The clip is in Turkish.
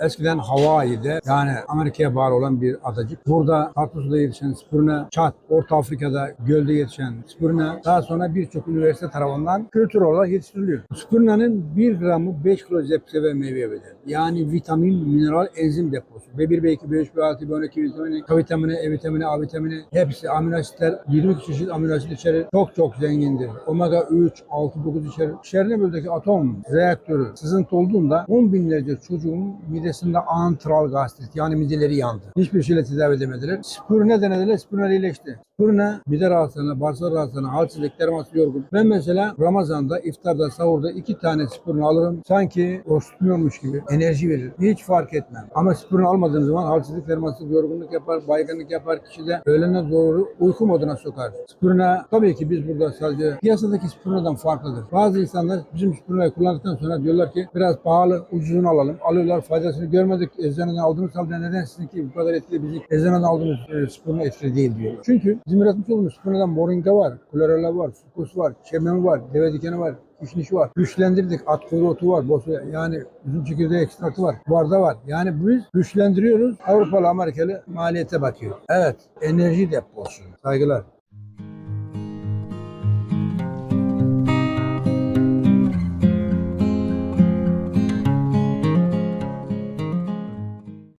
Eskiden Hawaii'de yani Amerika'ya bağlı olan bir adacık. Burada tatlı suda yetişen spiruna, Çat, Orta Afrika'da gölde yetişen spiruna daha sonra birçok üniversite tarafından kültür olarak yetiştiriliyor. Spiruna'nın 1 gramı 5 kilo zepse ve meyve bedel. Yani vitamin, mineral, enzim deposu. B1, B2, B3, B6, B12 vitamini, K vitamini, E vitamini, A vitamini hepsi amino asitler 22 çeşit amino asit içerir. Çok çok zengindir. Omega 3, 6, 9 içerir. Çernobil'deki atom reaktörü sızıntı olduğunda 10 binlerce çocuğun midesinde antral gastrit yani mideleri yandı. Hiçbir şeyle tedavi edemediler. Spirine denediler, spirine iyileşti. Spirine mide rahatsızlığına, bağırsak rahatsızlığına, halsizlik, dermatı, yorgun. Ben mesela Ramazan'da, iftarda, sahurda iki tane spirine alırım. Sanki oruç tutmuyormuş gibi enerji verir. Hiç fark etmem. Ama spirine almadığım zaman halsizlik, dermatı, yorgunluk yapar, baygınlık yapar. Kişide öğlene doğru uyku moduna sokar. Spirine tabii ki biz burada sadece piyasadaki spirinadan farklıdır. Bazı insanlar bizim spirinayı kullandıktan sonra diyorlar ki biraz pahalı, ucuzunu alalım. Alıyorlar faydasını görmedik. Eczaneden aldığımız halde neden sizinki bu kadar etkili bizim eczaneden aldığımız e, spirina etkili değil diyor. Çünkü bizim üretmiş olduğumuz spirinadan moringa var, klorella var, fukus var, çemen var, deve dikeni var, kişniş var. Güçlendirdik. At kuyruğu otu var. Bosu, yani üzüm çekirdeği ekstraktı var. Barda var. Yani biz güçlendiriyoruz. Avrupalı Amerikalı maliyete bakıyor. Evet. Enerji deposu. Saygılar.